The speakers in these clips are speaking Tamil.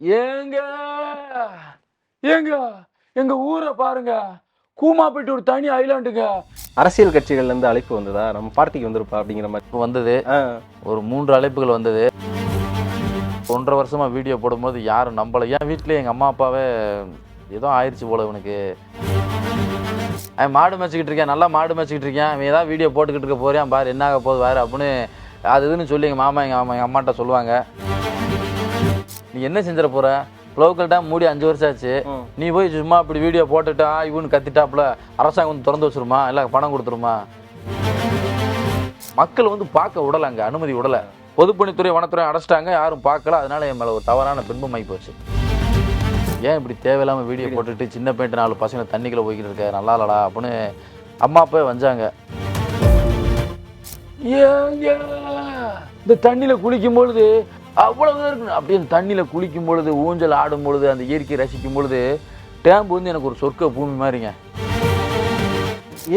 ஏங்க ஏங்க எங்க ஊரை பாருங்க. கூமாப்பேட்டு ஒரு தனி ஐலாண்டுங்க. அரசியல் கட்சிகள்ல இருந்து அழைப்பு வந்ததா? நம்ம பார்ட்டிக்கு வந்திருப்பா அப்படிங்கிற மாதிரி. இப்போ வந்தது. ஒரு மூன்று அழைப்புகள் வந்தது. ஒன்றரை வருஷமா வீடியோ போடும்போது யாரும் நம்பலை. என் வீட்டில் எங்கள் அம்மா அப்பாவே ஏதோ ஆயிடுச்சு போல இவனுக்கு. மாடு மேய்ச்சிக்கிட்டு இருக்கேன். நல்லா மாடு மேய்ச்சிக்கிட்டு இருக்கேன். அவன் ஏதாவது வீடியோ போட்டுக்கிட்டு இருக்க போறியான் பாரு என்ன ஆக போகுது வேறு அப்படின்னு. அது இதுன்னு சொல்லி எங்கள் மாமா எங்கள் அம்மா எங்கள் அம்மாட்ட சொல்லுவாங்க. நீ என்ன செஞ்சிட போற? லோக்கல் டேம் மூடி அஞ்சு வருஷம் ஆச்சு. நீ போய் சும்மா இப்படி வீடியோ போட்டுட்டா இவனு கத்திட்டாப்புல. அரசாங்கம் வந்து திறந்து வச்சிருமா? இல்லை பணம் கொடுத்துருமா? மக்கள் வந்து பார்க்க விடல அங்க அனுமதி விடல. பொதுப்பணித்துறை வனத்துறை அடைச்சிட்டாங்க யாரும் பார்க்கல. அதனால என் மேல ஒரு தவறான பின்பம் ஆகி போச்சு ஏன் இப்படி தேவையில்லாம வீடியோ போட்டுட்டு சின்ன பையன் நாலு பசங்க தண்ணிக்குள்ள போய்கிட்டு இருக்க? நல்லா இல்லடா அப்படின்னு அம்மா அப்பா வந்தாங்க ஏங்க இந்த தண்ணியில குளிக்கும் பொழுது அவ்வளவு இருக்கு அப்படியே அந்த தண்ணியில குளிக்கும் பொழுது ஊஞ்சல் ஆடும் பொழுது அந்த இயற்கையை ரசிக்கும் பொழுது டேம்பு வந்து எனக்கு ஒரு சொர்க்க பூமி மாதிரிங்க.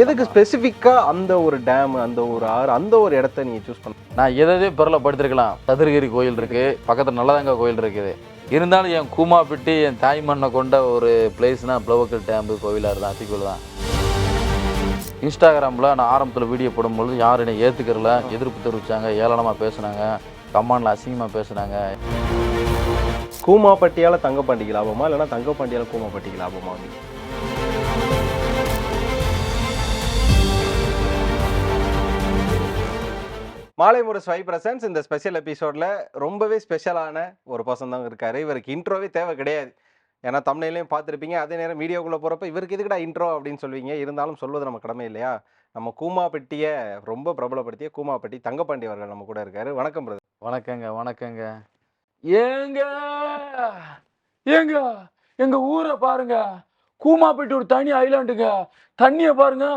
எதுக்கு ஸ்பெசிஃபிக்கா அந்த ஒரு டேம் அந்த ஒரு ஆறு அந்த ஒரு இடத்த நீங்க சூஸ் பண்ண நான் எதாவது பிறல படுத்திருக்கலாம். சதுரகிரி கோயில் இருக்கு. பக்கத்துல நல்லதங்க கோயில் இருக்குது. இருந்தாலும் என் கூமாப்பிட்டி என் தாய் மண்ணை கொண்ட ஒரு பிளேஸ்னா பிளவக்கல் டேம்பு கோவிலார் தான் அத்திக்கோயில் தான். இன்ஸ்டாகிராமில் நான் ஆரம்பத்தில் வீடியோ போடும்பொழுது யாரும் என்னை ஏற்றுக்கிறல எதிர்ப்பு தெரிவிச்சாங்க. ஏளனமாக பேசுனாங்க. கமாண்டில் அசிங்கமாக பேசுகிறாங்க கூமாப்பட்டியால் தங்கப்பாண்டிக்கு லாபமா? இல்லைன்னா தங்கப்பாண்டியால் கூமாப்பட்டிக்கு லாபமா? அப்படி மாலை முரசு ஃபைவ் பிரசன்ஸ். இந்த ஸ்பெஷல் எபிசோட்ல ரொம்பவே ஸ்பெஷலான ஒரு பர்சன் தான் இருக்காரு. இவருக்கு இன்ட்ரோவே தேவை கிடையாது. ஏன்னா தமிழ்லையும் பார்த்துருப்பீங்க. அதே நேரம் வீடியோக்குள்ள போகிறப்ப இவருக்கு எதுக்கடா இன்ட்ரோ அப்படின்னு சொல்லுவீங்க? இருந்தாலும் சொல்வது நம்ம கடமை இல்லையா? நம்ம கூமாப்பட்டியை ரொம்ப பிரபலப்படுத்திய கூமாப்பட்டி தங்கப்பாண்டி அவர்கள் நம்ம கூட இருக்காரு. வணக்கம் பிரதர் வணக்கங்க வணக்கங்க. ஏங்க ஏங்க எங்க ஊரை பாருங்க. கூமாப்பேட்டு ஒரு தனி ஐலாண்டுங்க தண்ணிய பாருங்க.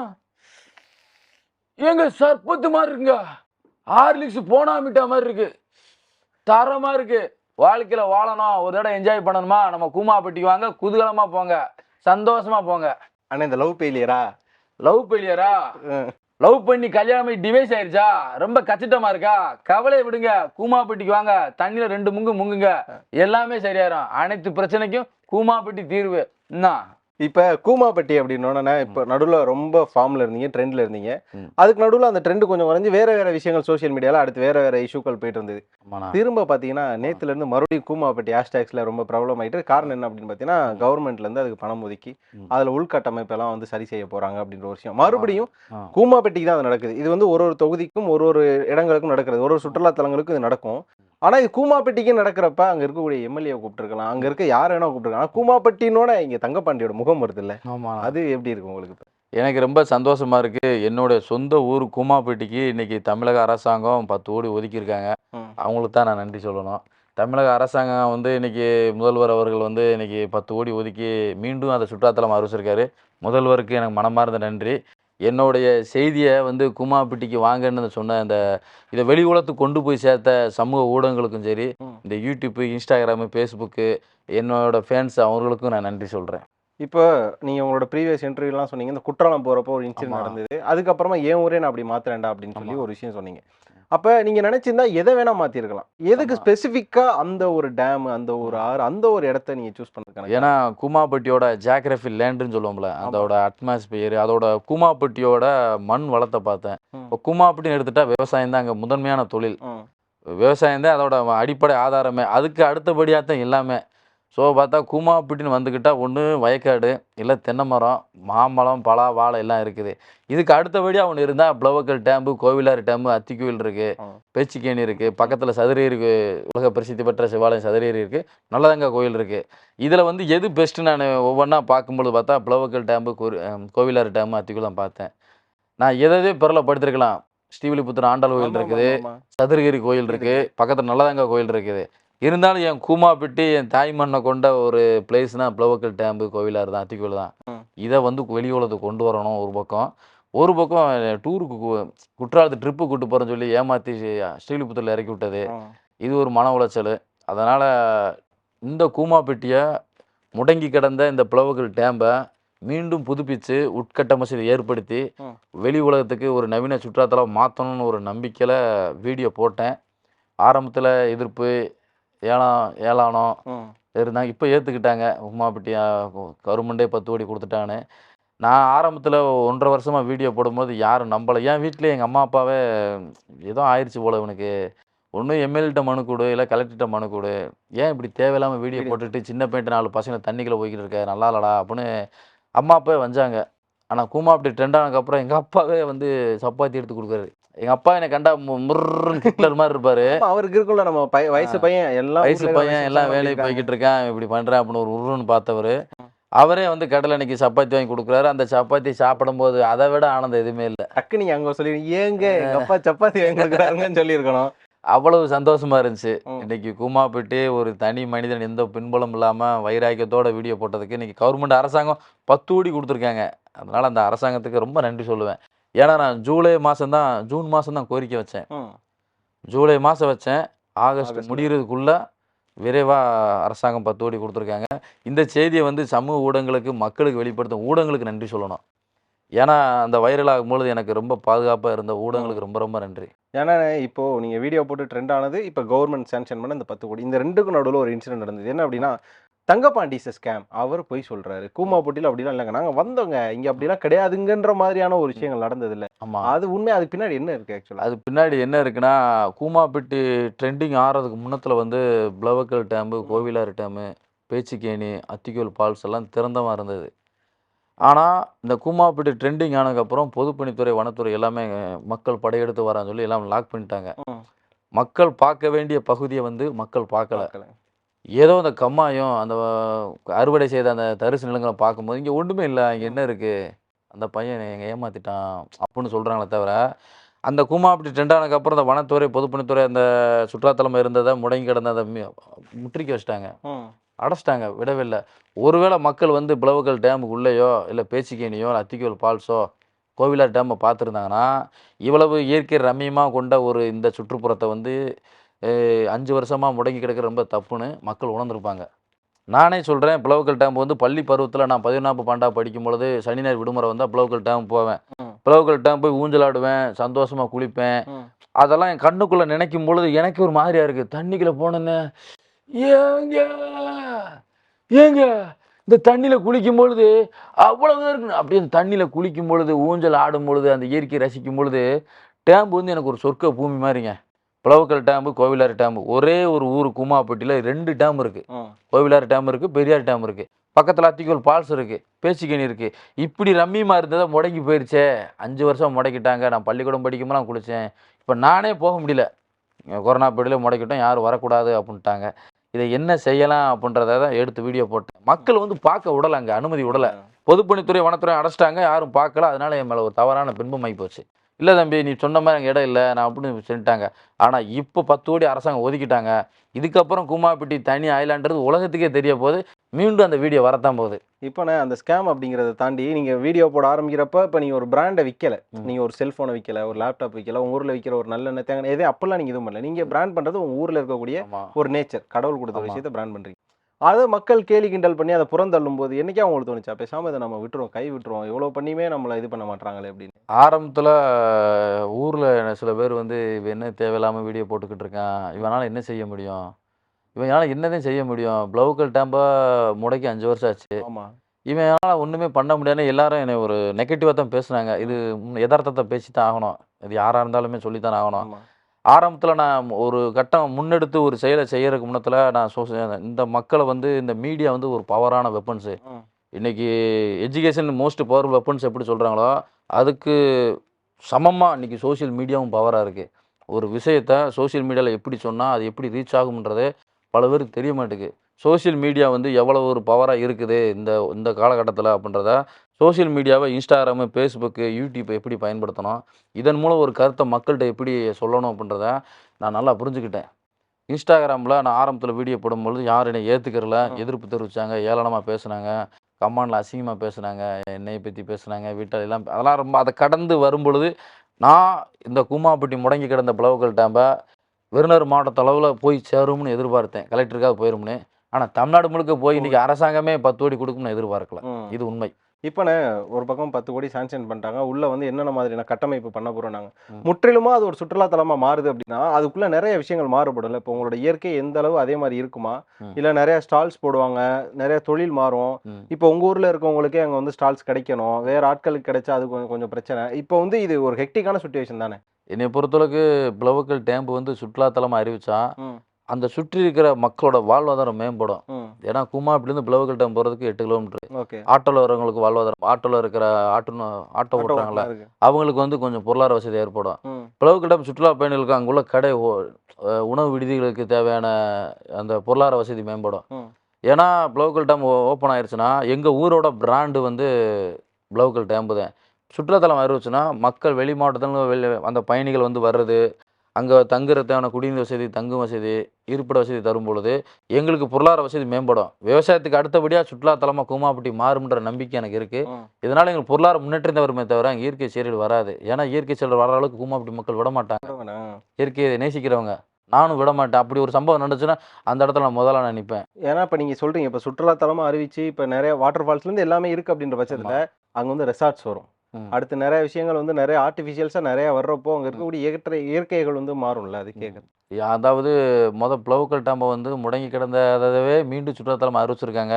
ஏங்க சர்பத்து மாதிரி இருக்குங்க. ஹார்லிக்ஸ் போனாமிட்டா மாதிரி இருக்கு. தரமா இருக்கு. வாழ்க்கையில வாழணும். ஒரு தடவை என்ஜாய் பண்ணணுமா? நம்ம கூமாப்பட்டிக்கு வாங்க. குதூகலமா போங்க. சந்தோஷமா போங்க. அண்ணா இந்த லவ் ஃபெயிலியரா லவ் பெயிலியரா லவ் பண்ணி கல்யாணம் டிவைஸ் ஆயிருச்சா? ரொம்ப கச்சிட்டமா இருக்கா? கவலையை விடுங்க. கூமாப்பட்டிக்கு வாங்க. தண்ணியில ரெண்டு முங்கு முங்குங்க. எல்லாமே சரியாயிரும். அனைத்து பிரச்சனைக்கும் கூமாப்பட்டி தீர்வு. என்ன? இப்ப கூமாப்பட்டி அப்படின்னோடனே இப்ப நடுவுல ரொம்ப ஃபார்ம்ல இருந்தீங்க ட்ரெண்ட்ல இருந்தீங்க. அதுக்கு நடுவுல அந்த ட்ரெண்ட் கொஞ்சம் குறைஞ்சு வேற வேற விஷயங்கள் சோஷியல் மீடியால அடுத்து வேற வேற இஷ்யூக்கள் போயிட்டு இருந்தது. திரும்ப பாத்தீங்கன்னா நேத்துல இருந்து மறுபடியும் கூமாப்பட்டி ஹேஷ்டேக்ஸ்ல ரொம்ப பிரபலம் ஆயிட்டு காரணம் என்ன அப்படின்னு பாத்தீங்கன்னா கவர்மெண்ட்ல இருந்து அதுக்கு பணம் ஒதுக்கி. அதுல உள்கட்டமைப்பு எல்லாம் வந்து சரி செய்ய போறாங்க அப்படின்ற ஒரு விஷயம். மறுபடியும். கூமாப்பட்டிக்கு தான் அது நடக்குது. இது வந்து ஒரு ஒரு தொகுதிக்கும் ஒரு ஒரு இடங்களுக்கும் நடக்கிறது. ஒரு ஒரு சுற்றுலா தலங்களுக்கும் இது நடக்கும். ஆனா இது கூமாப்பட்டிக்கு நடக்கிறப்ப அங்க இருக்கக்கூடிய எம்எல்ஏ கூப்பிட்டுருக்கலாம். அங்க இருக்க யார் வேணா கூப்பிட்டுருக்கலாம். கூமாப்பட்டினோட இங்க தங்கப்பாண்டியோட முகம் வருது இல்ல ஆமாண்ணா அது எப்படி இருக்கு உங்களுக்கு? எனக்கு ரொம்ப சந்தோஷமா இருக்கு. என்னோட சொந்த ஊர் கூமாப்பேட்டிக்கு இன்னைக்கு தமிழக அரசாங்கம் பத்து கோடி ஒதுக்கியிருக்காங்க. அவங்களுக்கு தான் நான் நன்றி சொல்லணும். தமிழக அரசாங்கம் வந்து இன்னைக்கு முதல்வர் அவர்கள் வந்து இன்னைக்கு பத்து கோடி ஒதுக்கி மீண்டும் அதை சுற்றுலாத்தலம் அறிவிச்சிருக்காரு. முதல்வருக்கு எனக்கு மனமார்ந்த நன்றி. என்னுடைய செய்தியை வந்து கூமாப்பட்டிக்கு வாங்கன்னு சொன்ன அந்த இதை வெளி உலகத்துக்கு கொண்டு போய் சேர்த்த சமூக ஊடகங்களுக்கும் சரி. இந்த யூடியூப்பு இன்ஸ்டாகிராமு ஃபேஸ்புக்கு என்னோட ஃபேன்ஸ் அவங்களுக்கும் நான் நன்றி சொல்கிறேன் இப்போ நீங்க உங்களோட ப்ரீவியஸ் இன்டர்வியூலாம் சொன்னீங்க இந்த குற்றாலம் போறப்போ ஒரு இன்சிடென்ட். நடந்தது அதுக்கப்புறமா ஏன் ஊரே நான் அப்படி மாத்துறேன்டா அப்படின்னு சொல்லி. ஒரு விஷயம் சொன்னீங்க அப்ப நீங்க நினைச்சிருந்தா எதை வேணா மாத்திருக்கலாம். எதுக்கு ஆமா. ஸ்பெசிஃபிக்கா அந்த ஒரு டேம் அந்த ஒரு ஆறு அந்த ஒரு இடத்த நீங்க சூஸ் பண்ணுறதுக்கான ஏன்னா கூமாப்பட்டியோட ஜாகிரபி லேண்டுன்னு சொல்லுவோம்ல அதோட அட்மாஸ்பியர் அதோட கூமாப்பட்டியோட மண் வளத்தை பார்த்தேன். இப்போ கூமாப்பட்டின்னு எடுத்துட்டா விவசாயம் தான் அங்கே முதன்மையான தொழில். விவசாயம் தான் அதோட அடிப்படை ஆதாரமே. அதுக்கு அடுத்தபடியாக தான் எல்லாமே. ஸோ பார்த்தா கூமாப்பட்டின்னு வந்துக்கிட்டா ஒன்று வயக்காடு இல்லை தென்னை மரம் மாம்பழம் பலா வாழை எல்லாம் இருக்குது. இதுக்கு அடுத்தபடியாக ஒன்று இருந்தால் ப்ளவக்கல் டேம்பு கோவிலாறு டேம்பு அத்திக்கோவில் இருக்குது. பேச்சிக்கேணி இருக்குது பக்கத்தில் சதுரேரி உலக பிரசித்தி பெற்ற சிவாலயம் சதுரேரி இருக்குது நல்லதங்கா கோயில் இருக்குது இதில் வந்து எது பெஸ்ட்டு நான் ஒவ்வொன்றா பார்க்கும்பொழுது பார்த்தா ப்ளவக்கல் டேம்பு கோவிலாறு டேம்பு அத்திக்குள் தான் பார்த்தேன். நான் எதாவது பிறல படுத்திருக்கலாம். ஸ்ரீவில்லிபுத்தூர் ஆண்டாள் கோயில் இருக்குது. சதுரகிரி கோயில் இருக்கு. பக்கத்துல நல்லதங்கா கோயில் இருக்குது. இருந்தாலும் என் கூமாப்பிட்டி என் தாய் மண்ணை கொண்ட ஒரு பிளேஸ்னா ப்ளவக்கல் டேம்பு கோவிலார் தான் அத்திக்கோயில் தான். இதை வந்து வெளி உலகத்துக்கு கொண்டு வரணும் ஒரு பக்கம் ஒரு பக்கம் டூருக்கு குற்றாலத்து ட்ரிப்பு கூட்டு போகிறேன்னு சொல்லி ஏமாற்றி ஸ்ரீவில்லிபுத்தூரில் இறக்கி விட்டது. இது ஒரு மன உளைச்சல் அதனால் இந்த கூமாப்பட்டியை முடங்கி கிடந்த இந்த பிளவுகள் டேம்பை மீண்டும் புதுப்பித்து உட்கட்டமைச்சதை ஏற்படுத்தி. வெளி உலகத்துக்கு ஒரு நவீன சுற்றுலாத்தலம் மாற்றணும்னு ஒரு நம்பிக்கையில் வீடியோ போட்டேன் ஆரம்பத்தில் எதிர்ப்பு ஏலம் ஏலானம். இருந்தாங்க இப்போ ஏற்றுக்கிட்டாங்க உமாப்பட்டி கவர்மெண்டே பத்து கோடி கொடுத்துட்டான்னு. நான் ஆரம்பத்தில் ஒன்றரை வருஷமாக வீடியோ போடும்போது யாரும் நம்பலை. என் வீட்டிலே எங்கள் அம்மா அப்பாவே ஏதோ ஆயிடுச்சு போல இவனுக்கு. ஒன்று எம்எல்ஏட்ட மனு கொடு இல்லை கலெக்டர்கிட்ட மனு கொடு. ஏன் இப்படி தேவையில்லாமல் வீடியோ. போட்டுட்டு சின்ன பையன் நாலு பசங்க தண்ணிக்குள்ளே போய்கிட்டு இருக்க? நல்லா இல்லடா அப்படின்னு அம்மா அப்பாவே வந்தாங்க ஆனால் கூமா அப்படி ட்ரெண்ட் ஆனதுக்கப்புறம் எங்கள் அப்பாவே வந்து சப்பாத்தி எடுத்து கொடுக்குறாரு. எங்கள் அப்பா என்னை கண்டா மு- முர்ருன்னு ஹிட்லர் மாதிரி இருப்பார். அவருக்கு இருக்குல்ல நம்ம வயசு பையன் எல்லாம் வயசு பையன் எல்லாம் இருக்காங்க. போய்கிட்டு இருக்கான் இப்படி பண்றேன் அப்படின்னு ஒரு உருன்னு பார்த்தவர். அவரே வந்து கடலை அன்னைக்கு சப்பாத்தி வாங்கி கொடுக்குறாரு. அந்த சப்பாத்தி சாப்பிடும்போது அதை விட ஆனந்தம் எதுவுமே இல்லை. டக்கு நீங்க அங்க சொல்லி ஏங்க எங்க அப்பா சப்பாத்தி வாங்கி கொடுக்குறாருங்கன்னு சொல்லியிருக்கணும். அவ்வளவு சந்தோஷமா இருந்துச்சு. இன்னைக்கு கூமாப்பட்டு ஒரு தனி மனிதன் எந்த பின்புலம் இல்லாம வைராக்கியத்தோட வீடியோ போட்டதுக்கு இன்னைக்கு கவர்மெண்ட் அரசாங்கம் பத்து கோடி கொடுத்துருக்காங்க. அதனால அந்த அரசாங்கத்துக்கு ரொம்ப நன்றி சொல்லுவேன். ஏன்னா நான் ஜூலை மாசம் தான் ஜூன் மாசம் தான் கோரிக்கை வச்சேன். ஜூலை மாதம் வச்சேன். ஆகஸ்ட். முடிகிறதுக்குள்ள விரைவாக அரசாங்கம் பத்து கோடி கொடுத்துருக்காங்க. இந்த செய்தியை வந்து சமூக ஊடகங்களுக்கு மக்களுக்கு வெளிப்படுத்தும் ஊடகங்களுக்கு நன்றி சொல்லணும். ஏன்னா அந்த வைரல் ஆகும்பொழுது எனக்கு ரொம்ப பாதுகாப்பாக இருந்த ஊடகங்களுக்கு ரொம்ப ரொம்ப நன்றி. ஏன்னா இப்போ நீங்க வீடியோ போட்டு ட்ரெண்ட் ஆனது இப்போ கவர்மெண்ட் சாங்ஷன் பண்ண இந்த பத்து கோடி. இந்த ரெண்டுக்கும் நடுவில் ஒரு இன்சிடென்ட் நடந்தது. என்ன அப்படின்னா தங்கப்பாண்டி ஸ்கேம் அவர் போய் சொல்றாரு. கூமா போட்டியில் அப்படிலாம் இல்லைங்க. நாங்க வந்தோங்க. இங்க அப்படிலாம் கிடையாதுங்கன்ற மாதிரியான ஒரு விஷயங்கள் நடந்தது இல்ல ஆமாம் அது உண்மை அதுக்கு பின்னாடி என்ன இருக்கு ஆக்சுவலா அது பின்னாடி என்ன இருக்குன்னா கூமாப்பட்டி ட்ரெண்டிங் ஆறதுக்கு முன்னத்தில் வந்து Plavakkal dam Kovilaru dam Pechikeni Athikol falls எல்லாம் திறந்தமாக இருந்தது. ஆனால் இந்த கூமாப்பட்டி ட்ரெண்டிங் ஆனதுக்கப்புறம் பொதுப்பணித்துறை வனத்துறை எல்லாமே மக்கள் படையெடுத்து வரான்னு சொல்லி எல்லாம் லாக் பண்ணிட்டாங்க. மக்கள் பார்க்க வேண்டிய பகுதியை வந்து மக்கள் பார்க்கல. ஏதோ அந்த கம்மாயம் அந்த அறுவடை செய்த அந்த தரிசு நிலங்களை பார்க்கும்போது இங்கே ஒன்றுமே இல்லை இங்கே என்ன இருக்குது அந்த பையன் எங்க ஏமாத்திட்டான் அப்படின்னு சொல்கிறாங்களே தவிர அந்த கூமாப்பட்டி ட்ரெண்டானதுக்கப்புறம் அந்த வனத்துறை பொதுப்பணித்துறை அந்த சுற்றுலாத்தலம் இருந்ததை முடங்கி கிடந்த அதை மி- முற்றுகை வச்சிட்டாங்க. அடைச்சிட்டாங்க விடவே இல்லை. ஒருவேளை மக்கள் வந்து பிளவுக்கல் டேமுக்கு உள்ளேயோ இல்லை பேச்சிக்கேணியோ இல்லை அத்திக்கோல் ஃபால்ஸோ கோவிலார் டேமை பார்த்துருந்தாங்கன்னா இவ்வளவு இயற்கை ரம்மியமாக கொண்ட ஒரு இந்த சுற்றுப்புறத்தை வந்து அஞ்சு வருஷமாக முடங்கி கிடக்க ரொம்ப தப்புன்னு மக்கள் உணர்ந்திருப்பாங்க. நானே சொல்கிறேன் பிளவுக்கல் டேம் வந்து பள்ளி பருவத்தில் நான் பதினொன்றாப்பு பாண்டா படிக்கும் பொழுது சனி ஞாயிறு விடுமுறை வந்தால் பிளவுக்கல் டேம் போவேன். பிளவுக்கல் டேம் போய் ஊஞ்சலாடுவேன் சந்தோஷமாக குளிப்பேன். அதெல்லாம் என் கண்ணுக்குள்ளே நினைக்கும் பொழுது எனக்கு ஒரு மாதிரியா இருக்குது தண்ணிக்குள்ளே போனேன்னு ஏங்க ஏங்க இந்த தண்ணியில் குளிக்கும் பொழுது அவ்வளவு இருக்கு அப்படியே அந்த தண்ணியில் குளிக்கும் பொழுது ஊஞ்சல் ஆடும் பொழுது அந்த இயற்கையை ரசிக்கும் பொழுது டேம்பு வந்து எனக்கு ஒரு சொர்க்க பூமி மாதிரிங்க. பிளவுக்கல் டேம்பு கோவிலாறு டேம்பு ஒரே ஒரு ஊர் குமாப்பட்டியில் ரெண்டு டேம் இருக்குது. கோவிலாறு டேம் இருக்குது பெரியார் டேம் இருக்குது பக்கத்தில் அத்திக்கோல் ஃபால்ஸ் இருக்குது பேச்சிக்கணி இருக்குது இப்படி ரம்மியமாக இருந்ததை முடங்கி போயிருச்சே. அஞ்சு வருஷம் முடக்கிட்டாங்க. நான் பள்ளிக்கூடம் படிக்கும்போதெல்லாம் குளித்தேன் இப்போ நானே போக முடியல. கொரோனா பீரியடில் முடக்கிட்டோம். யாரும் வரக்கூடாது அப்படின்ட்டாங்க. இதை என்ன செய்யலாம் அப்படின்றத தான் எடுத்து வீடியோ போட்டேன். மக்கள் வந்து பார்க்க விடல அங்கே. அனுமதி விடலை. பொதுப்பணித்துறை வனத்துறை அடைச்சிட்டாங்க. யாரும் பார்க்கல. அதனால என் மேலே ஒரு தவறான பின்பம் ஆகி போச்சு. இல்லை தம்பி நீ சொன்ன மாதிரி அங்கே இடம் இல்லை நான் அப்படின்னு சொல்லிட்டாங்க. ஆனால் இப்போ பத்து கோடி அரசாங்கம் ஒதுக்கிட்டாங்க. இதுக்கப்புறம் குமாப்பிட்டி தனி ஐலான்றது உலகத்துக்கே தெரிய போகுது. மீண்டும் அந்த வீடியோ வரத்தான் போகுது. இப்போ நான் அந்த ஸ்கேம் அப்படிங்கிறத தாண்டி நீங்க வீடியோ போட ஆரம்பிக்கிறப்ப இப்போ நீங்க ஒரு பிராண்டை விற்கல ம். நீங்க ஒரு செல்போனை விற்கல ஒரு லேப்டாப் விற்கல உங்க ஊர்ல விற்கிற ஒரு நல்ல தேங்காய் எதையும் அப்பெல்லாம் நீங்க எதுவும் பண்ணல. நீங்க பிராண்ட் பண்றது உங்க ஊர்ல இருக்கக்கூடிய ஒரு நேச்சர் கடவுள் கொடுத்த. விஷயத்தை பிராண்ட் பண்றீங்க. அதை மக்கள் கேலி கிண்டல் பண்ணி அதை புறந்தள்ளும் போது என்னைக்கே அவங்களுக்கு தோணுச்சா? பேசாம இதை நம்ம விட்டுருவோம் கை விட்டுருவோம். எவ்வளவு பண்ணியுமே நம்மள இது பண்ண மாட்டாங்களே அப்படின்னு. ஆரம்பத்தில் ஊரில் சில பேர் வந்து இவன் என்ன தேவையில்லாமல் வீடியோ போட்டுக்கிட்டு இருக்கான். இவனால் என்ன செய்ய முடியும்? இவனால் என்னதான் செய்ய முடியும்? ப்ளவுக்கல் டேம்பா முடக்கி அஞ்சு வருஷம் ஆச்சு. ஆமா. இவனால் ஒன்றுமே பண்ண முடியாதுன்னு எல்லாரும் என்னை ஒரு நெகட்டிவாக தான் பேசுனாங்க. இது யதார்த்தத்தை பேசி தான் ஆகணும். இது யாராக இருந்தாலுமே சொல்லித்தான் ஆகணும். ஆமா. ஆரம்பத்தில் நான் ஒரு கட்டம் முன்னெடுத்து ஒரு செயலை செய்யறதுக்கு முன்னத்தில் நான் சோச இந்த மக்களை வந்து இந்த மீடியா வந்து ஒரு பவரான வெப்பன்ஸு ம். இன்னைக்கு எஜுகேஷன் மோஸ்ட் பவர் வெப்பன்ஸ் எப்படி சொல்கிறாங்களோ அதுக்கு சமமாக இன்னைக்கு சோஷியல் மீடியாவும் பவராக இருக்குது ஒரு விஷயத்த சோஷியல் மீடியாவில் எப்படி சொன்னால் அது எப்படி ரீச் ஆகும்ன்றதே பல பேருக்கு தெரிய மாட்டேங்குது. சோஷியல் மீடியா வந்து எவ்வளோ ஒரு பவராக இருக்குது இந்த இந்த காலகட்டத்தில் அப்படின்றத சோஷியல் மீடியாவை இன்ஸ்டாகிராமு ஃபேஸ்புக்கு யூடியூப்பை எப்படி பயன்படுத்தணும்? இதன் மூலம் ஒரு கருத்தை மக்கள்கிட்ட எப்படி சொல்லணும் அப்படின்றத நான் நல்லா புரிஞ்சுக்கிட்டேன். இன்ஸ்டாகிராமில் நான் ஆரம்பத்தில் வீடியோ போடும்பொழுது யாரும் என்னை ஏற்றுக்கிறல. எதிர்ப்பு தெரிவித்தாங்க ஏளனமாக பேசுனாங்க கமாண்டில் அசிங்கமாக பேசுனாங்க என்னையை பற்றி பேசுனாங்க வீட்டில் எல்லாம் அதெல்லாம் ரொம்ப அதை கடந்து வரும்பொழுது நான் இந்த கூமாப்பட்டி முடங்கி கிடந்த பிளவுகள் டேம்பை விருதுநகர் மாவட்ட அளவில் போய் சேரும்னு எதிர்பார்த்தேன். கலெக்டருக்காக போயிரும்னு. ஆனால் தமிழ்நாடு முழுக்க போய் இன்னைக்கு அரசாங்கமே பத்து கோடி கொடுக்கும்னு எதிர்பார்க்கல. இது உண்மை. இப்போண்ணே ஒரு பக்கம் பத்து கோடி சாங்ஷன் பண்ணிட்டாங்க உள்ள வந்து என்னென்ன மாதிரியான கட்டமைப்பு பண்ண போறோம் நாங்க ம். முற்றிலுமா அது ஒரு சுற்றுலாத்தலமா மாறுது அப்படின்னா அதுக்குள்ள நிறைய விஷயங்கள் மாறுபடும்ல இப்போ உங்களோட இயற்கை எந்த அளவு அதே மாதிரி இருக்குமா. இல்ல நிறைய ஸ்டால்ஸ் போடுவாங்க நிறைய தொழில் மாறும். இப்போ உங்க ஊர்ல இருக்கவங்களுக்கே அங்க வந்து ஸ்டால்ஸ் கிடைக்கணும் வேற ஆட்களுக்கு கிடைச்சா அது கொஞ்சம் கொஞ்சம் பிரச்சனை இப்போ வந்து இது ஒரு ஹெக்டிக்கான சுச்சுவேஷன் தானே என்னை பொறுத்தளவுக்கு பிளவுக்கல் டேம்பு வந்து சுற்றுலாத்தலமாக அறிவிச்சா. அந்த சுற்றி இருக்கிற மக்களோட வாழ்வாதாரம் மேம்படும். ஏன்னா கும்மாப்பிலேருந்து பிளவுக்கல் டேம் போகிறதுக்கு எட்டு கிலோமீட்டர். ஆட்டோவில் வரவங்களுக்கு வாழ்வாதாரம் ஆட்டோவில் இருக்கிற ஆட்டோ ஆட்டோ ஓட்டுறாங்களா அவங்களுக்கு வந்து கொஞ்சம் பொருளாதார வசதி ஏற்படும். ம். பிளவுக்கல் டேம் சுற்றுலா பயணிகளுக்கு அங்குள்ள கடை உணவு விடுதிகளுக்கு தேவையான அந்த பொருளாதார வசதி மேம்படும். ஏன்னா பிளவுக்கல் டேம் ஓப்பன் ஆயிருச்சுன்னா எங்கள் ஊரோட பிராண்டு வந்து பிளவுக்கல் டேம்பு தான் சுற்றுலாத்தலம் அறிவிச்சுன்னா மக்கள் வெளி மாவட்டத்துல வெளி அந்த பயணிகள் வந்து வர்றது அங்கே தங்குறதுக்கான குடிநீர் வசதி தங்கும் வசதி இருப்பிட வசதி தரும் பொழுது எங்களுக்கு பொருளாதார வசதி மேம்படும். விவசாயத்துக்கு அடுத்தபடியாக சுற்றுலாத்தலமாக கூமாப்பட்டி மாறும்ன்ற நம்பிக்கை எனக்கு இருக்குது. இதனால் எங்களுக்கு பொருளாதார முன்னேற்றம் தான் வருமே தவிர இயற்கை சீரியல் வராது. ஏன்னா இயற்கை சீரியல் வர அளவுக்கு கூமாப்பட்டி மக்கள் விட மாட்டாங்க. இயற்கையை நேசிக்கிறவங்க. நானும் விட மாட்டேன். அப்படி ஒரு சம்பவம் நடந்துச்சுன்னா அந்த இடத்துல நான் முதல்ல நான் நிற்பேன் ஏன்னா இப்போ நீங்கள் சொல்கிறீங்க இப்போ சுற்றுலாத்தலமாக அறிவிச்சு இப்போ நிறைய வாட்டர் ஃபால்ஸ்லேருந்து எல்லாமே இருக்குது அப்படின்ற பட்சத்தில் அங்கே வந்து ரெசார்ட்ஸ் வரும். அடுத்து நிறைய விஷயங்கள் வந்து நிறைய ஆர்டிஃபிஷியல்ஸாக நிறைய வர்றப்போ அங்கே இருக்கக்கூடிய இயற்கை இயற்கைகள் வந்து மாறும்ல அது கேட்குறது அதாவது முத பிளவுக்கல் டேம்பை வந்து முடங்கி கிடந்ததவே மீண்டும் சுற்றுலாத்தலம் அறிவிச்சிருக்காங்க.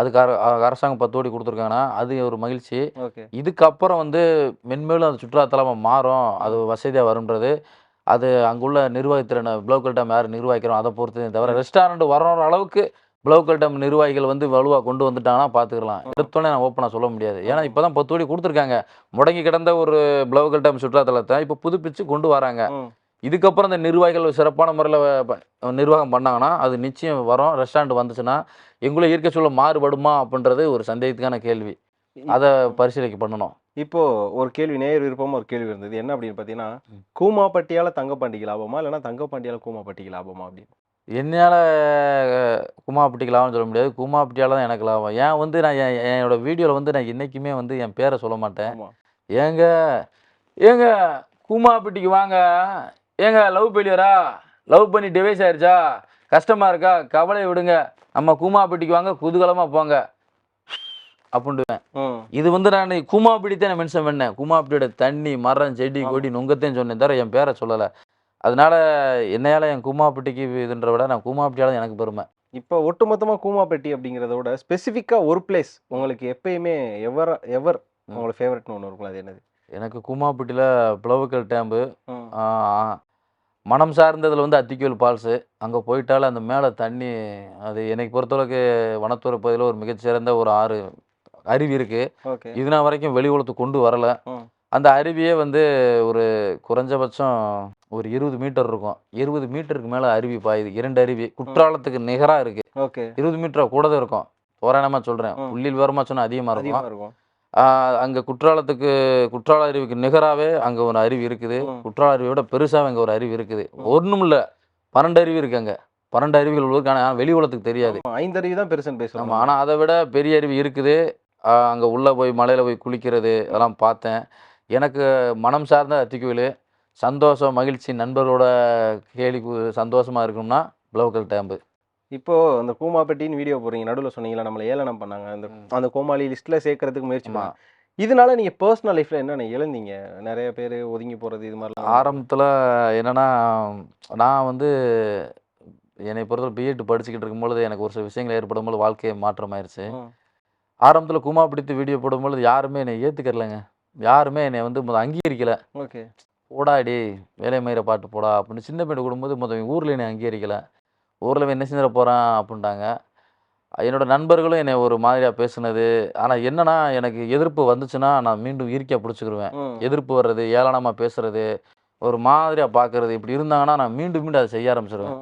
அதுக்கு அரசாங்கம் பத்து கோடி கொடுத்துருக்காங்கன்னா அது ஒரு மகிழ்ச்சி. இதுக்கப்புறம் வந்து மென்மேலும் அது சுற்றுலாத்தலமாக மாறும். அது வசதியாக வரும்ன்றது. அது அங்குள்ள நிர்வாகத்திறனை பிளவுக்கல் டேம் யார் நிர்வகிக்கிறோம்? அதை பொறுத்து தவிர ரெஸ்டாரண்ட் வர அளவுக்கு பிளவுக்கல் டேம் நிர்வாகிகள் வந்து வலுவாக கொண்டு வந்துட்டாங்கன்னா பார்த்துக்கலாம் எடுத்தோடனே நான் ஓப்பனாக சொல்ல முடியாது. ஏன்னா இப்போ தான் பத்து கோடி கொடுத்துருக்காங்க. முடங்கி கிடந்த ஒரு பிளவுக்கல் டேம் சுற்றுலாத்தலத்தை இப்போ புதுப்பிச்சு கொண்டு வராங்க. இதுக்கப்புறம் இந்த நிர்வாகிகள் சிறப்பான முறையில் நிர்வாகம் பண்ணாங்கன்னா அது நிச்சயம் வரும். ரெஸ்டாரண்ட் வந்துச்சுன்னா எங்குள்ள இயற்கை சூழல் மாறுபடுமா அப்படின்றது ஒரு சந்தேகத்துக்கான கேள்வி. அதை பரிசீலிக்க பண்ணணும். இப்போ ஒரு கேள்வி நேர் விருப்பமா ஒரு கேள்வி இருந்தது. என்ன அப்படின்னு பார்த்தீங்கன்னா. கூமாப்பட்டியால தங்கப்பாண்டிக்கு லாபமா? இல்லைன்னா தங்கப்பாண்டியால கூமாப்பட்டிக்கு லாபமா அப்படின்னு? என்னால் லாபம்னு சொல்ல முடியாது. குமாப்பட்டியால் தான் எனக்கு லாபம். ஏன் வந்து நான் என் என்னோட வீடியோவில் வந்து நான் என்றைக்குமே வந்து என் பேரை சொல்ல மாட்டேன். ஏங்க ஏங்க கூமாப்பட்டிக்கு வாங்க. ஏங்க லவ் ஃபெயிலியரா? லவ் பண்ணி டிவைஸ் ஆயிருச்சா? கஷ்டமா இருக்கா? கவலை விடுங்க. நம்ம கூமாப்பட்டிக்கு வாங்க குதூகலமாக போங்க. அப்படின்ட்டுவேன் ம் இது வந்து நான் கூமாப்பிடி தான் நான் மென்ஷன் பண்ணேன். கூமாப்பிடியோட தண்ணி மரம் செடி. கொடி நுங்கத்தையும் சொன்னேன். தவிர என் பேரை சொல்லலை. அதனால என்னையால என் கூமாப்பட்டிக்கு இதுன்ற விட நான் கூமாப்பட்டியால எனக்கு பெருமை. இப்போ ஒட்டுமொத்தமா கூமாப்பட்டி அப்படிங்கிறத விட ஸ்பெசிஃபிக்காக ஒரு பிளேஸ் உங்களுக்கு எப்பயுமே எவர் எவர் ம். உங்களுக்கு ஃபேவரட்னு ஒன்று இருக்கும்ல அது என்னது? எனக்கு கூமாப்பட்டியில் பிளவுக்கல் டேம்பு மனம் சார்ந்ததில் வந்து அத்திக்கோயில் ஃபால்ஸு அங்கே போயிட்டாலே அந்த மேலே தண்ணி அது எனக்கு பொறுத்தளவுக்கு வனத்துறை பகுதியில் ஒரு மிகச்சிறந்த ஒரு ஆறு அருவி இருக்குது ஓகே. இது நாள் வரைக்கும் வெளி உலகத்துக்கு கொண்டு வரல. அந்த அருவியே வந்து ஒரு குறைஞ்சபட்சம் ஒரு இருபது மீட்டர் இருக்கும். இருபது மீட்டருக்கு மேலே அருவி பாயுது. இரண்டு அருவி. குற்றாலத்துக்கு நிகராக இருக்குது ஓகே. இருபது மீட்டர் கூட தான் இருக்கும். தோராயமாக சொல்கிறேன் ம். புள்ளில் விவரமாக சொன்னால் அதிகமாக இருக்கும். அங்கே குற்றாலத்துக்கு குற்றால அருவிக்கு நிகராகவே அங்கே ஒரு அருவி இருக்குது. குற்றால அருவியோட பெருசாக அங்கே ஒரு அருவி இருக்குது. ஒன்றும் இல்லை. பன்னெண்டு அருவி இருக்கு அங்கே. பன்னெண்டு அருவிகள் உள்ளது ஆனால் வெளி உலகத்துக்கு தெரியாது. ஆமா, ஐந்தருவி தான் பெருசுன்னு ஆமாம் ஆனால் அதை விட பெரிய அருவி இருக்குது. அங்கே உள்ளே போய் மலையில் போய் குளிக்கிறது அதெல்லாம் பார்த்தேன். எனக்கு மனம் சார்ந்த அத்திக்கோயில் சந்தோஷம் மகிழ்ச்சி நண்பர்களோட கேலி கு- சந்தோஷமா இருக்கணும்னா பிளவுக்கல் டேம்பு. இப்போ அந்த கூமாப்பட்டின்னு வீடியோ போடுறீங்க நடுவில் சொன்னீங்களா நம்மளை ஏளனம் பண்ணாங்க. அந்த. அந்த கோமாளி லிஸ்ட்ல சேர்க்கறதுக்கு முயற்சி ஆமா. பண்ணாங்க. இதனால நீங்க பர்சனல் லைஃப்ல என்னென்ன இழந்தீங்க நிறைய பேர் ஒதுங்கி போறது இது மாதிரிலாம். ஆரம்பத்தில் என்னன்னா நான் வந்து என்னை பொறுத்தவரை பிஎட் படிச்சுக்கிட்டு இருக்கும்பொழுது எனக்கு ஒரு சில விஷயங்கள் ஏற்படும் பொழுது வாழ்க்கையை மாற்றமாயிருச்சு. ஆரம்பத்தில் குமா பிடித்து வீடியோ போடும்பொழுது யாருமே என்னை ஏற்றுக்கறலைங்க யாருமே என்னை வந்து முத அங்கீகரிக்கல. ஓகே. போடாடி வேலை மயிர பாட்டு போடா அப்படின்னு சின்ன பையன் கொடுக்கும்போது மொத்தம் ஊரில் என்னை அங்கீகரிக்கல. ஊரில் என்ன செஞ்சிட போகிறான் அப்படின்ட்டாங்க. என்னோட நண்பர்களும் என்னை ஒரு மாதிரியாக பேசுனது. ஆனால் என்னன்னா எனக்கு எதிர்ப்பு வந்துச்சுன்னா நான் மீண்டும் ஈர்க்கியாக பிடிச்சிக்கிருவேன். எதிர்ப்பு வர்றது ஏளனமாக பேசுறது ஒரு மாதிரியாக பார்க்கறது இப்படி இருந்தாங்கன்னா நான் மீண்டும் மீண்டும் அதை செய்ய ஆரம்பிச்சிருவேன்.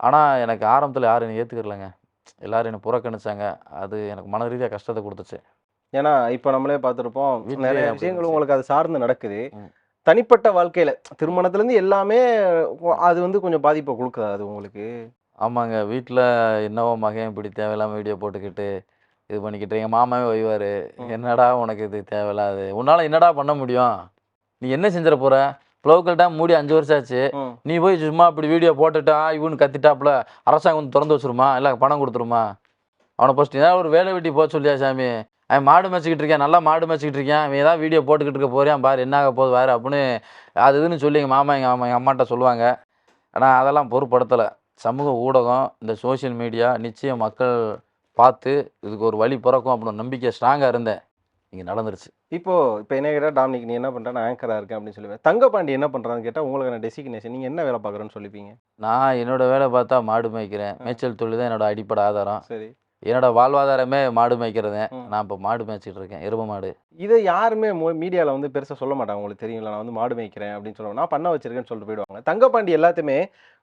ஆனால் எனக்கு ஆரம்பத்தில் யாரும் என்னை ஏற்றுக்கறலைங்க எல்லாரும் என்னை புறக்கணிச்சாங்க. அது எனக்கு மன ரீதியாக கஷ்டத்தை கொடுத்துச்சு. ஏன்னா இப்போ நம்மளே பார்த்துருப்போம் நிறைய விஷயங்கள். உங்களுக்கு அது சார்ந்து நடக்குது. தனிப்பட்ட வாழ்க்கையில திருமணத்துல இருந்து எல்லாமே அது வந்து கொஞ்சம் பாதிப்பை கொடுக்குதா அது உங்களுக்கு? ஆமாங்க. வீட்டில் என்னவோ மகன் இப்படி தேவையில்லாமல் வீடியோ போட்டுக்கிட்டு இது பண்ணிக்கிட்டு எங்கள் மாமாவே ம். என்னடா உனக்கு இது தேவையில்லாது? உன்னால் என்னடா பண்ண முடியும்? நீ என்ன செஞ்சிட போற? ப்ளோக்கல் டேம் மூடி அஞ்சு வருஷம் ஆச்சு. நீ போய் சும்மா இப்படி வீடியோ போட்டுட்டா இவனு கத்திட்டாப்புல அரசாங்கம் வந்து திறந்து வச்சிருமா? இல்லை பணம் கொடுத்துருமா? அவனை ஃபஸ்ட் ஏதாவது ஒரு வேலை வெட்டி போக சொல்லியா சாமி? அவன் மாடு மேய்ச்சிக்கிட்டு இருக்கேன் நல்லா மாடு மேய்ச்சிக்கிட்டு இருக்கேன் அவன் ஏதாவது வீடியோ போட்டுக்கிட்டு இருக்க போறியான் பாரு என்ன ஆக போகுது வேறு அப்படின்னு அது இதுன்னு சொல்லி எங்கள் மாமா எங்கள் எங்கள் அம்மாட்ட சொல்லுவாங்க. ஆனால் அதெல்லாம் பொருட்படுத்தலை. சமூக ஊடகம் இந்த சோஷியல் மீடியா நிச்சயம் மக்கள் பார்த்து இதுக்கு ஒரு வழி பிறக்கும் அப்படின்னு நம்பிக்கை ஸ்ட்ராங்காக இருந்தேன். இங்கே நடந்துருச்சு. இப்போ இப்போ என்ன கேட்டால் டாமினிக் நீ என்ன பண்ணுறேன் ஆங்கராக இருக்கேன் அப்படின்னு சொல்லுவேன். தங்கப்பாண்டி என்ன பண்ணுறான்னு கேட்டால் உங்களுக்கான டெசிக்னேஷன் நீங்கள் என்ன வேலை பார்க்குறேன்னு சொல்லிப்பீங்க? நான் என்னோட வேலை பார்த்தா மாடு மேய்க்கிறேன். மேய்ச்சல் தொழில் தான் என்னோட அடிப்படை ஆதாரம். சரி. என்னோட வாழ்வாதாரமே மாடு மேய்க்கிறது. நான் இப்போ மாடு மேய்ச்சிட்டு இருக்கேன் எருமை மாடு. இதை யாருமே மீடியாவில் வந்து பெருசாக சொல்ல மாட்டாங்க. உங்களுக்கு தெரியுங்களா நான் வந்து மாடு மேய்க்கிறேன் அப்படின்னு சொல்லுவாங்க. நான் பண்ண வச்சிருக்கேன்னு சொல்லிட்டு போயிடுவாங்க. தங்கப்பாண்டி எல்லாத்தையுமே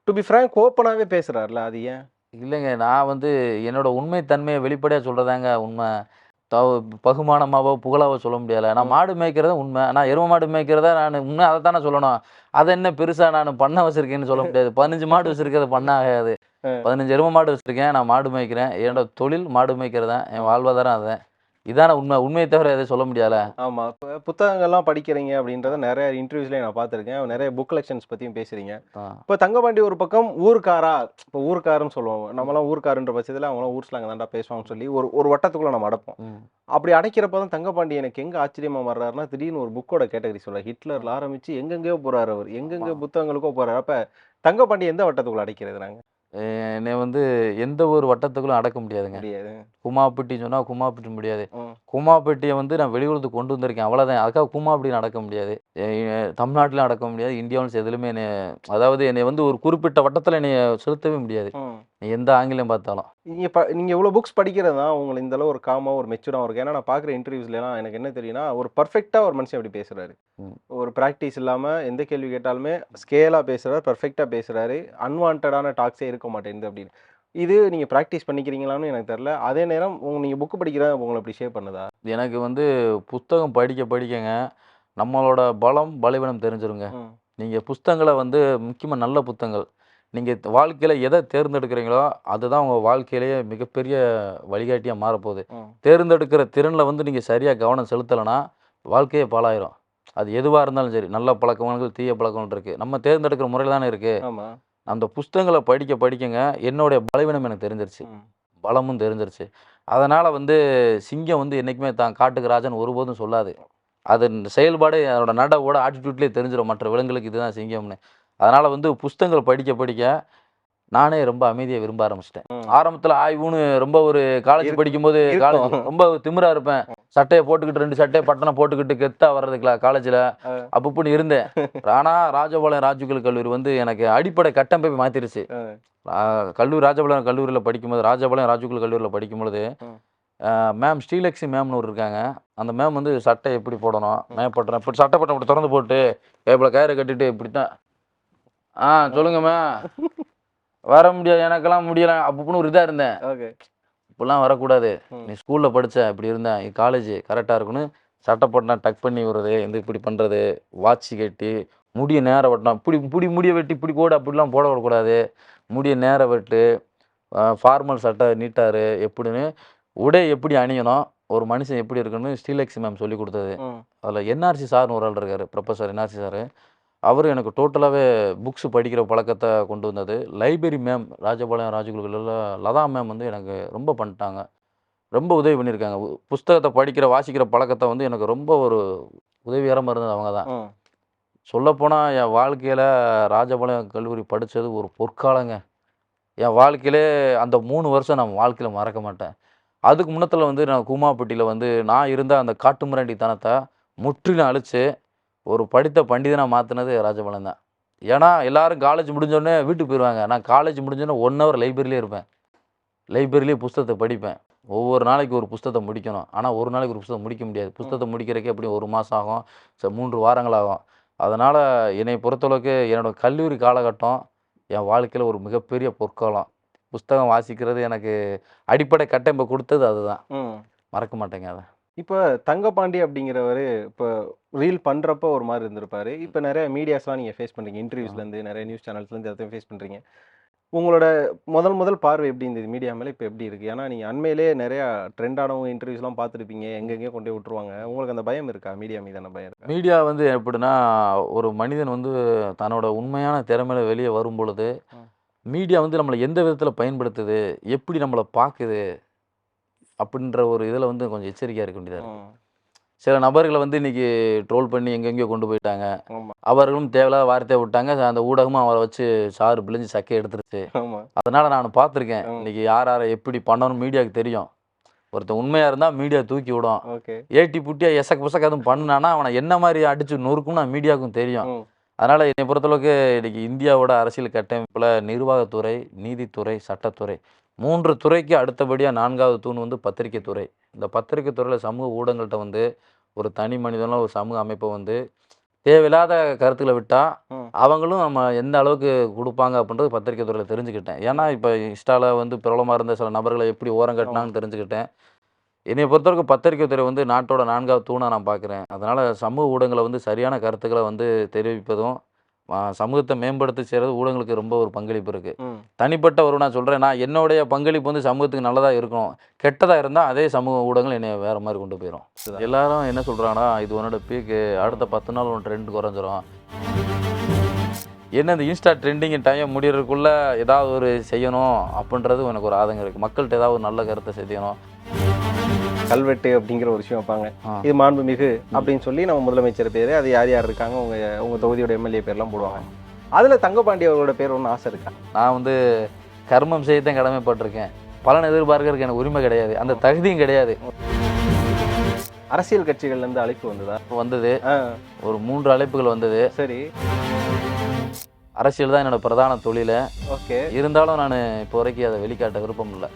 டு பி ஃப்ரேங்க் ஓப்பனாகவே பேசுகிறாருல அது ஏன்? இல்லைங்க நான் வந்து என்னோட உண்மை தன்மையை வெளிப்படையாக சொல்கிறதாங்க உண்மை பகுமானமாவோ புகழாவோ சொல்ல முடியலை. நான். மாடு மேய்க்கிறத உண்மை. நான் எருமை மாடு மேய்க்கிறத நான் உண்மை அதை தானே சொல்லணும். அதை என்ன பெருசாக நான் பண்ண வச்சிருக்கேன்னு சொல்ல முடியாது. பதினஞ்சு மாடு வச்சிருக்கிறது பண்ண ஆகாது. பதினஞ்சு எருமை மாடு வச்சிருக்கேன் நான் மாடு மேய்க்கிறேன். என்னோட தொழில் மாடு மேய்க்கிறது தான் என் வாழ்வாதாரம் அதுதான் இதான உண்மை உண்மையை தவிர எதை சொல்ல முடியாதுல? ஆமாம் இப்போ புத்தகங்கள்லாம் படிக்கிறீங்க அப்படின்றத நிறைய இன்டர்வியூஸ்லேயே நான் பார்த்துருக்கேன். நிறைய புக் கலெக்ஷன்ஸ் பற்றியும் பேசுகிறீங்க. இப்போ தங்கப்பாண்டி ஒரு பக்கம் ஊர்க்காரா இப்போ ஊர்க்காருன்னு சொல்லுவாங்க. நம்மலாம் ஊர்க்காருன்ற பட்சத்தில் அவங்களாம் ஊர் ஸ்லாங்க தாண்டா பேசுவாங்கன்னு சொல்லி ஒரு ஒரு வட்டத்துக்குள்ளே நம்ம அடைப்போம். அப்படி அடைக்கிறப்ப தான் தங்கப்பாண்டி எனக்கு எங்கே ஆச்சரியமாக வர்றாருன்னா திடீர்னு ஒரு புக்கோட கேட்டகரி சொல்கிறார் ஹிட்லரில் ஆரம்பித்து எங்கெங்கேயோ போகிறாரு அவர். எங்கெங்கே புத்தகங்களுக்கோ போகிறாரு அப்போ தங்கப்பாண்டி எந்த வட்டத்துக்குள்ள அடைக்கிறது நாங்கள் என்னை வந்து எந்த ஒரு வட்டத்துக்குள்ளும் அடக்க முடியாதுங்க. முடியாது. குமாப்பட்டி சொன்னால் குமாப்பட்டி முடியாது. குமாப்பட்டியை வந்து நான் வெளியூருக்கு கொண்டு வந்திருக்கேன். அவ்வளோதான் அதுக்காக குமாப்பட்டி நடக்க முடியாது. தமிழ்நாட்டிலும் அடக்க முடியாது. இந்தியாவிலும் எதுலையுமே என்னை அதாவது என்னை வந்து ஒரு குறிப்பிட்ட வட்டத்தில் என்னை செலுத்தவே முடியாது. எந்த ஆங்கிலம் பார்த்தாலும். நீங்கள் ப நீங்கள் இவ்வளோ புக்ஸ் படிக்கிறது தான் உங்களை இந்த அளவு ஒரு காமாக ஒரு மெச்சூராக இருக்கு. ஏன்னா நான் பார்க்குற இன்டர்வியூஸ்லாம் எனக்கு என்ன தெரியும்னா ஒரு பர்ஃபெக்டாக ஒரு மனுஷன் அப்படி பேசுகிறாரு. ஒரு ப்ராக்டிஸ் இல்லாமல் எந்த கேள்வி கேட்டாலுமே ஸ்கேலாக பேசுகிறாரு பர்ஃபெக்டாக பேசுகிறாரு அன்வான்டான டாக்ஸே இருக்க மாட்டேங்குது அப்படின்னு. இது நீங்கள் ப்ராக்டிஸ் பண்ணிக்கிறீங்களான்னு எனக்கு தெரில அதே நேரம் உங்க நீங்கள் புக்கு படிக்கிற உங்களை அப்படி ஷேப் பண்ணுதா? எனக்கு வந்து புத்தகம் படிக்க படிக்கங்க நம்மளோட பலம் பலவீனம் தெரிஞ்சிருங்க. நீங்கள் புத்தகங்களை வந்து முக்கியமாக நல்ல புத்தகங்கள். நீங்கள் வாழ்க்கையில் எதை தேர்ந்தெடுக்கிறீங்களோ அதுதான் உங்கள் வாழ்க்கையிலேயே மிகப்பெரிய வழிகாட்டியாக மாறப்போகுது. தேர்ந்தெடுக்கிற திறனில் வந்து நீங்கள் சரியாக கவனம் செலுத்தலைன்னா வாழ்க்கையே பாழாயிரும். அது எதுவாக இருந்தாலும் சரி நல்ல பழக்கங்கள் தீய பழக்கங்கள் இருக்குது நம்ம தேர்ந்தெடுக்கிற முறையில் தானே இருக்குது அந்த புஸ்தகங்களை படிக்க படிக்கங்க என்னுடைய பலவீனம் எனக்கு தெரிஞ்சிருச்சு. பலமும் தெரிஞ்சிருச்சு. அதனால் வந்து சிங்கம் வந்து என்றைக்குமே தான் காட்டுக்கு ராஜன் ஒருபோதும் சொல்லாது. அது செயல்பாடு அதோட நடவோட ஆட்டிடியூட்லேயே தெரிஞ்சிடும் மற்ற விலங்குகளுக்கு இதுதான் சிங்கம்னு. அதனால் வந்து புஸ்தகங்கள் படிக்க படிக்க நானே ரொம்ப அமைதியை விரும்ப ஆரம்பிச்சிட்டேன். ஆரம்பத்தில் ஆய்வுன்னு ரொம்ப ரொம்ப காலேஜ். படிக்கும்போது காலேஜ். ரொம்ப திமிரா இருப்பேன் சட்டையை போட்டுக்கிட்டு ரெண்டு சட்டையை பட்டனை போட்டுக்கிட்டு கெத்தா வர்றதுக்குல காலேஜில் அப்பப்பன்னு இருந்தேன் ஆனால் ராஜபாளையம் ராஜுகல் கல்லூரி வந்து எனக்கு அடிப்படை கட்டமைப்பை மாற்றிருச்சு. கல்லூரி ராஜபாளையம் கல்லூரியில் படிக்கும்போது ராஜபாளையம் ராஜுகுல் கல்லூரியில் படிக்கும்பொழுது. மேம் ஸ்ரீலக்ஷ்மி மேம்னு ஒரு இருக்காங்க அந்த மேம் வந்து சட்டை எப்படி போடணும் மேப்பட்டுறேன் இப்படி சட்டை பட்டம் இப்படி திறந்து போட்டு இவ்வளோ கயிறை கட்டிட்டு இப்படி தான் ஆ சொல்லுங்க மேம் வர முடியாது எனக்கெல்லாம் முடியல. அப்பப்பன்னு ஒரு இதாக இருந்தேன். ஓகே. இப்படிலாம் வரக்கூடாது. நீ ஸ்கூலில் படிச்ச இப்படி இருந்தேன் காலேஜ் கரெக்டாக இருக்கணும். சட்டை போட்டனா டக் பண்ணி விடுறது இந்த இப்படி பண்ணுறது வாட்ச் கட்டி முடிய நேர வெட்டணும். இப்படி இப்படி முடிய வெட்டி இப்படி கூட அப்படிலாம் போட விடக்கூடாது. முடிய நேர வெட்டு ஃபார்மல் சட்டை நீட்டாரு எப்படின்னு. உடை எப்படி அணியணும்? ஒரு மனுஷன் எப்படி இருக்கணும்னு ஸ்ரீலக்ஷ்மி மேம் சொல்லி கொடுத்தது. அதில் என்ஆர்சி சார்னு ஒரு ஆள் இருக்கார் ப்ரொஃபஸர் என்ஆர்சி சார். அவர் எனக்கு டோட்டலாகவே புக்ஸ் படிக்கிற பழக்கத்தை கொண்டு வந்தது. லைப்ரரி மேம் ராஜபாளையம் ராஜகுருகுலில் லதா மேம் வந்து எனக்கு ரொம்ப பண்ணிட்டாங்க. ரொம்ப உதவி பண்ணியிருக்காங்க. புஸ்தகத்தை படிக்கிற வாசிக்கிற பழக்கத்தை வந்து எனக்கு ரொம்ப ஒரு உதவிகரமாக இருந்தது அவங்க தான். சொல்லப்போனால் என் வாழ்க்கையில் ராஜபாளையம் கல்லூரி படித்தது ஒரு பொற்காலங்க. என் வாழ்க்கையிலே அந்த மூணு வருஷம் நான் வாழ்க்கையில் மறக்க மாட்டேன். அதுக்கு முன்னத்தில் வந்து நான் கூமாப்பட்டியில் வந்து நான் இருந்த அந்த காட்டுமிராண்டித்தனத்தை முற்றிலும் அழிச்சு ஒரு படித்த பண்டிதனாக மாற்றினது ராஜபாளையம் தான். ஏன்னா எல்லாரும் காலேஜ் முடிஞ்சோடனே வீட்டுக்கு போயிடுவாங்க நான் காலேஜ் முடிஞ்சோடனே ஒன் ஹவர் லைப்ரரியிலே இருப்பேன். லைப்ரரியிலே புஸ்தகத்தை படிப்பேன். ஒவ்வொரு நாளைக்கு ஒரு புஸ்தகத்தை முடிக்கணும். ஆனால் ஒரு நாளைக்கு ஒரு புஸ்தகம் முடிக்க முடியாது. புஸ்தகத்தை முடிக்கிறதுக்கே எப்படியும் ஒரு மாதம் ஆகும். ச மூன்று வாரங்கள் ஆகும் அதனால் என்னை பொறுத்தளவுக்கு என்னோட கல்லூரி காலகட்டம் என் வாழ்க்கையில் ஒரு மிகப்பெரிய பொற்காலம். புஸ்தகம் வாசிக்கிறது எனக்கு அடிப்படை கட்டமைப்பு கொடுத்தது அதுதான். மறக்க மாட்டேங்க அதை. இப்போ தங்கபாண்டி அப்படிங்கிறவர் இப்போ ரீல் பண்ணுறப்போ ஒரு மாதிரி இருந்திருப்பாரு. இப்போ நிறைய மீடியாஸ்லாம் நீங்கள் ஃபேஸ் பண்ணுறீங்க இன்டர்வியூஸ்லேருந்து நிறைய நியூஸ் சேனல்ஸ்லேருந்து எல்லாத்தையும் ஃபேஸ் பண்ணுறீங்க உங்களோட முதல் முதல் பார்வை எப்படி இருந்தது? மீடியா மேலே இப்போ எப்படி இருக்குது ஏன்னா நீங்கள் அண்மையிலே நிறையா ட்ரெண்டானவங்க இன்டர்வியூஸ்லாம் பார்த்துருப்பீங்க. எங்கெங்கேயோ கொண்டு போய் விட்டுருவாங்க. உங்களுக்கு அந்த பயம் இருக்கா? மீடியா மீதான பயம் இருக்கா? மீடியா வந்து எப்படின்னா ஒரு மனிதன் வந்து தன்னோட உண்மையான திறமையில வெளியே வரும் பொழுது. மீடியா வந்து நம்மளை எந்த விதத்தில் பயன்படுத்துது? எப்படி நம்மளை பார்க்குது? அப்படின்ற ஒரு இதில் வந்து கொஞ்சம் எச்சரிக்கையாக இருக்க வேண்டியதாக. சில நபர்களை வந்து இன்னைக்கு ட்ரோல் பண்ணி எங்கெங்கேயோ கொண்டு போயிட்டாங்க. அவர்களும் தேவையில்லாத வார்த்தையை விட்டாங்க. அந்த ஊடகமும் அவரை வச்சு சாறு பிழிஞ்சு சக்கையை எடுத்துருச்சு. அதனால நான் பார்த்துருக்கேன். இன்னைக்கு யார் யாரை எப்படி பண்ணணும் மீடியாவுக்கு தெரியும். ஒருத்தன் உண்மையாக இருந்தால் மீடியா தூக்கி விடும். ஏட்டி புட்டியா எசக்கு புசக்கு எதுவும் பண்ணுனானா அவனை என்ன மாதிரி அடிச்சு நொறுக்கும்னு மீடியாவுக்கும் தெரியும். அதனால என்னை பொறுத்தளவுக்கு இன்னைக்கு இந்தியாவோட அரசியல் கட்டமைப்பில் நிர்வாகத்துறை நீதித்துறை சட்டத்துறை மூன்று துறைக்கு அடுத்தபடியாக நான்காவது தூண் வந்து பத்திரிக்கை துறை. இந்த பத்திரிக்கை துறையில் சமூக ஊடகங்கள்ட்ட வந்து ஒரு தனி மனிதனும் ஒரு சமூக அமைப்பை வந்து தேவையில்லாத கருத்துக்களை விட்டால். அவங்களும் நம்ம எந்த அளவுக்கு கொடுப்பாங்க அப்படின்றது பத்திரிக்கை துறையில் தெரிஞ்சுக்கிட்டேன். ஏன்னா இப்போ இன்ஸ்டாவில் வந்து பிரபலமாக இருந்த சில நபர்களை எப்படி ஓரம் கட்டினாங்கன்னு தெரிஞ்சுக்கிட்டேன். என்னை பொறுத்தவரைக்கும் பத்திரிக்கை துறை வந்து நாட்டோட நான்காவது தூணாக நான் பார்க்குறேன் அதனால் சமூக ஊடகங்களை வந்து சரியான கருத்துக்களை வந்து தெரிவிப்பதும் சமூகத்தை மேம்படுத்தி செய்கிறது ஊடகங்களுக்கு ரொம்ப ஒரு பங்களிப்பு இருக்குது. தனிப்பட்ட ஒரு நான் சொல்கிறேன் நான் என்னுடைய பங்களிப்பு வந்து சமூகத்துக்கு நல்லதாக இருக்கணும். கெட்டதாக இருந்தால் அதே சமூக ஊடகங்கள் என்னை வேறு மாதிரி கொண்டு போயிடும் எல்லாரும் என்ன சொல்கிறாங்கன்னா இது உன்னோட பீக்கு அடுத்த பத்து நாள் உன் ட்ரெண்ட் குறைஞ்சிரும். என்ன இந்த இன்ஸ்டா ட்ரெண்டிங் டைம் முடியறதுக்குள்ள ஏதாவது ஒரு செய்யணும் அப்படின்றது எனக்கு ஒரு ஆதங்கம் இருக்குது மக்கள்கிட்ட ஏதாவது ஒரு நல்ல கருத்தை செய்யணும் கல்வெட்டு அப்படிங்கிற ஒரு விஷயம் வைப்பாங்க. இது மாண்புமிகு அப்படின்னு சொல்லி நம்ம முதலமைச்சர் பேரு அது யார் யார் இருக்காங்க உங்க உங்க தொகுதியோட எம்எல்ஏ பேர்லாம் போடுவாங்க. அதுல தங்கபாண்டி அவரோட பேர் ஒன்றும் ஆசை இருக்கா? நான் வந்து கர்மம் செய்யத்தான் கடமைப்பட்டிருக்கேன். பலன் எதிர்பார்க்கறதுக்கு எனக்கு உரிமை கிடையாது. அந்த தகுதியும் கிடையாது. அரசியல் கட்சிகள்ல இருந்து அழைப்பு வந்ததா? வந்தது. ஒரு மூன்று அழைப்புகள் வந்தது. சரி. அரசியல் தான் என்னோட பிரதான தொழில். ஓகே. இருந்தாலும் நான் இப்போ வரைக்கும் அதை வெளிக்காட்ட விருப்பம் இல்லை.